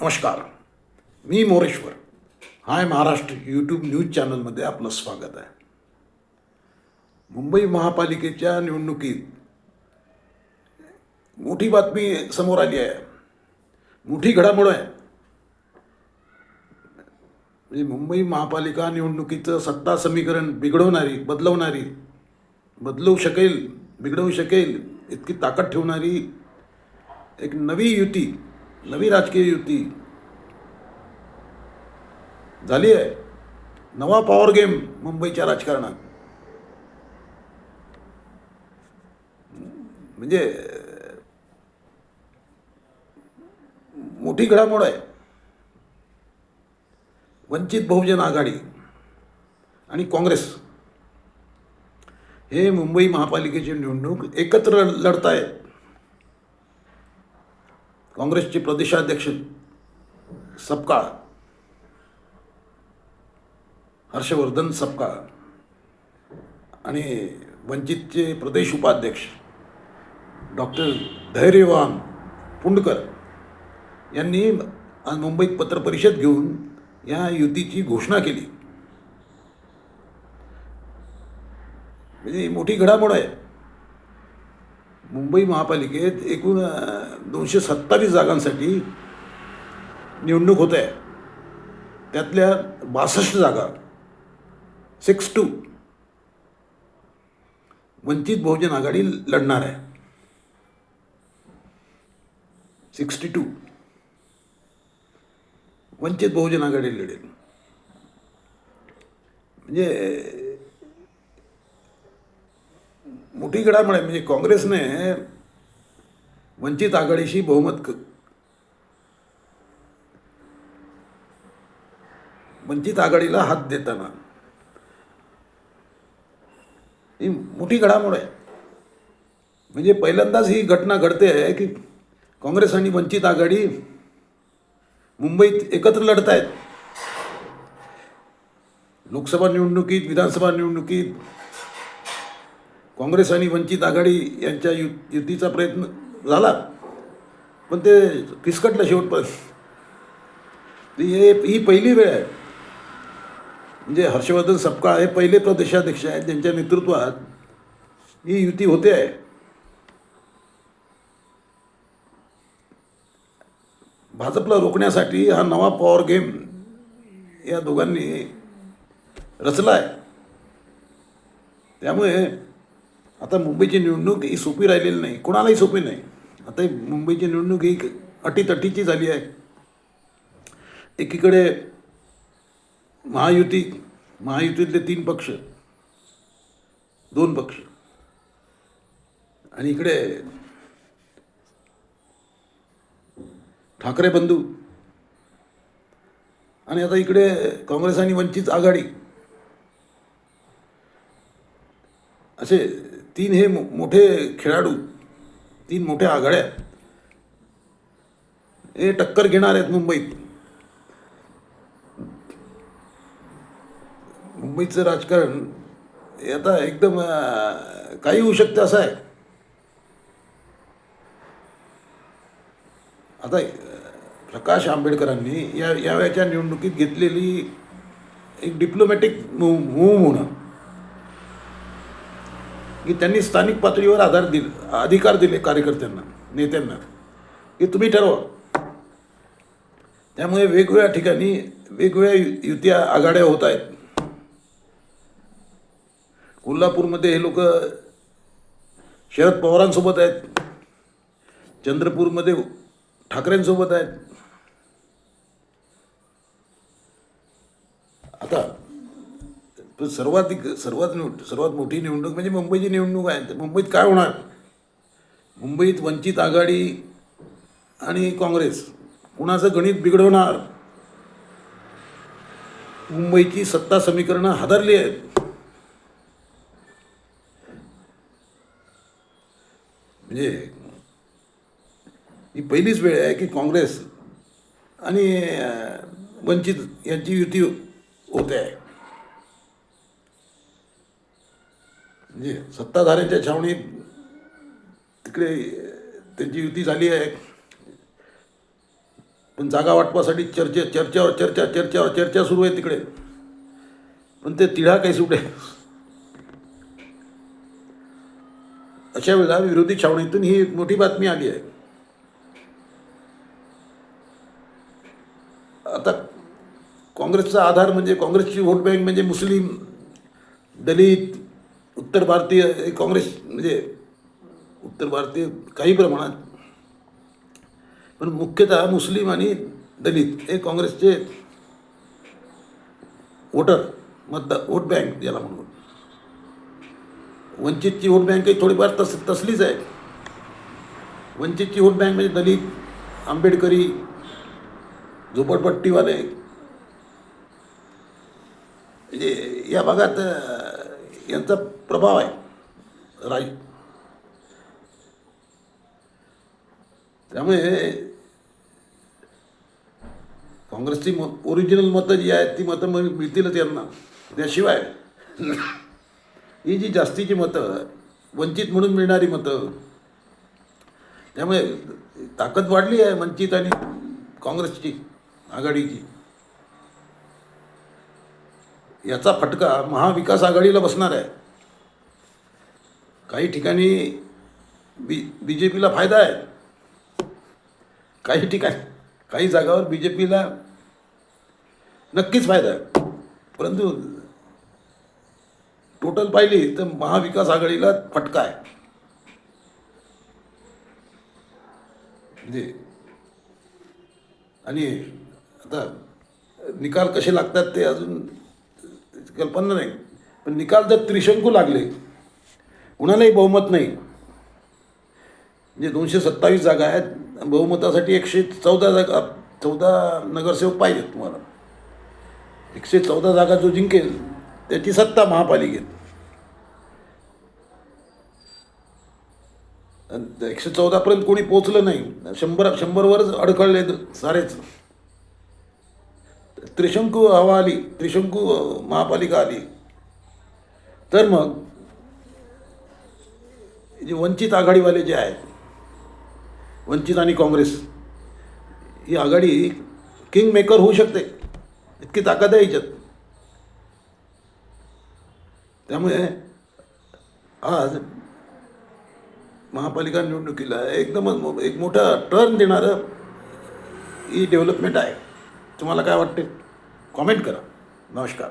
नमस्कार. मी Moreshwar. Hi Maharashtra YouTube news चॅनलमध्ये आपलं स्वागत आहे. मुंबई महापालिकेच्या निवडणुकीत मोठी बातमी समोर आली आहे. मोठी घडामोड आहे. म्हणजे मुंबई महापालिका निवडणुकीचं सत्ता समीकरण बिघडवणारी बदलवणारी बदलवू शकेल बिघडवू शकेल इतकी ताकद ठेवणारी एक नवी युती नवी राजकीय युती. झाली आहे. नवा पॉवर गेम मुंबईच्या राजकारणात. म्हणजे मोठी घडामोड आहे. वंचित बहुजन आघाडी आणि काँग्रेस. हे मुंबई महापालिकेची निवडणूक एकत्र लढतायत. काँग्रेसचे प्रदेशाध्यक्ष सपकाळ हर्षवर्धन सपकाळ आणि वंचितचे प्रदेश उपाध्यक्ष डॉक्टर धैर्यवान पुंडकर यांनी आज मुंबईत पत्रपरिषद घेऊन या युतीची घोषणा केली. म्हणजे मोठी घडामोड आहे. मुंबई महापालिकेत एकूण दोनशे सत्तावीस जागांसाठी निवडणूक होत आहे. त्यातल्या बासष्ट जागा सिक्स टू वंचित बहुजन आघाडी लढणार आहे. सिक्स्टी टू वंचित बहुजन आघाडी लढेल. म्हणजे मोठी घडामोड आहे. म्हणजे काँग्रेसने वंचित आघाडीशी बहुमत क वंचित आघाडीला हात देताना. ही मोठी घडामोड आहे. म्हणजे पहिल्यांदाच ही घटना घडते आहे की काँग्रेस आणि वंचित आघाडी मुंबईत एकत्र लढत आहेत लोकसभा निवडणुकीत विधानसभा निवडणुकीत काँग्रेस आणि वंचित आघाडी यांच्या यु युतीचा प्रयत्न झाला. पण ते फिसकटलं शेवटपर्यंत. हे ही पहिली वेळ आहे. म्हणजे हर्षवर्धन सपकाळ हे पहिले प्रदेशाध्यक्ष आहेत ज्यांच्या नेतृत्वात ही युती होते आहे. भाजपला रोखण्यासाठी हा नवा पॉवर गेम या दोघांनी रचला आहे त्यामुळे आता मुंबईची निवडणूक ही सोपी राहिलेली नाही. कोणालाही सोपी नाही. आता मुंबईची निवडणूक ही अटीतटीची झाली आहे. एकीकडे महायुती महायुतीतले तीन पक्ष दोन पक्ष आणि इकडे ठाकरे बंधू आणि आता इकडे काँग्रेस आणि वंचित आघाडी असे तीन हे मोठे खेळाडू तीन मोठ्या आघाड्या. हे टक्कर घेणार आहेत मुंबईत. मुंबईचं राजकारण हे आता एकदम काही होऊ शकतं असं आहे. आता प्रकाश आंबेडकरांनी या यावेळच्या निवडणुकीत घेतलेली एक डिप्लोमॅटिक मूव्ह होणं. की त्यांनी स्थानिक पातळीवर आधार दिल अधिकार दिले कार्यकर्त्यांना नेत्यांना. की तुम्ही ठरवा. त्यामुळे वेगवेगळ्या ठिकाणी वेगवेगळ्या युत्या आघाड्या होत आहेत. कोल्हापूरमध्ये हे लोक शरद पवारांसोबत आहेत. चंद्रपूरमध्ये ठाकरेंसोबत आहेत आता पण सर्वाधिक सर्वात निवड सर्वात मोठी निवडणूक म्हणजे मुंबईची निवडणूक आहे. तर मुंबईत काय होणार? मुंबईत वंचित आघाडी आणि काँग्रेस कुणाचं गणित बिघडवणार? मुंबईची सत्ता समीकरणं हादरली आहेत. म्हणजे ही पहिलीच वेळ आहे की काँग्रेस आणि वंचित यांची युती होते आहे. म्हणजे सत्ताधाऱ्यांच्या छावणीत तिकडे त्यांची युती झाली आहे. पण जागा वाटपासाठी चर्चे चर्चावर चर्चा चर्चावर चर्चा सुरू आहे तिकडे. पण ते तिढा काही सुटे अशा वेळेला विरोधी छावणीतून ही एक मोठी बातमी आली आहे. आता काँग्रेसचा आधार म्हणजे काँग्रेसची व्होट बँक म्हणजे मुस्लिम दलित उत्तर भारतीय काँग्रेस म्हणजे उत्तर भारतीय काही प्रमाणात पण मुख्यतः मुस्लिम आणि दलित हे काँग्रेसचे वोटर मतदार वोट बँक ज्याला म्हणून वंचितची वोट बँकही थोडीफार तस तसलीच आहे. वंचितची वोट बँक म्हणजे दलित आंबेडकरी झोपडपट्टीवाले. म्हणजे या भागात यांचा प्रभाव आहे. राज. त्यामुळे काँग्रेसची म ओरिजिनल मतं जी आहेत ती मतं मग मिळतीलच यांना. त्याशिवाय ही जी जास्तीची मतं वंचित म्हणून मिळणारी मतं त्यामुळे ताकद वाढली आहे वंचित आणि काँग्रेसची आघाडीची. याचा फटका महाविकास आघाडीला बसणार आहे. काही ठिकाणी बी बी जे पीला फायदा आहे. काही ठिकाणी काही जागावर बी जे पीला नक्कीच फायदा आहे. परंतु टोटल पाहिली तर महाविकास आघाडीला फटका आहे. म्हणजे आणि आता निकाल कसे लागतात ते अजून कल्पना नाही. पण निकाल जर त्रिशंकू लागले कुणालाही बहुमत नाही. म्हणजे दोनशे सत्तावीस जागा आहेत. बहुमतासाठी एकशे चौदा जागा चौदा नगरसेवक पाहिजेत तुम्हाला. एकशे चौदा जागा जो जिंकेल त्याची सत्ता महापालिकेत. एकशे चौदापर्यंत कोणी पोचलं नाही. शंभर शंभरवरच अडखळले सारेच. त्रिशंकू हवा आली त्रिशंकू महापालिका आली. तर मग जे वंचित आघाडीवाले जे आहेत वंचित आणि काँग्रेस ही आघाडी किंग मेकर होऊ शकते. इतकी ताकद आहे याच्यात. त्यामुळे आज महापालिका निवडणुकीला एकदमच मो- एक मोठा टर्न देणारं ही डेव्हलपमेंट आहे. तुम्हाला काय वाटते? कॉमेंट करा. नमस्कार.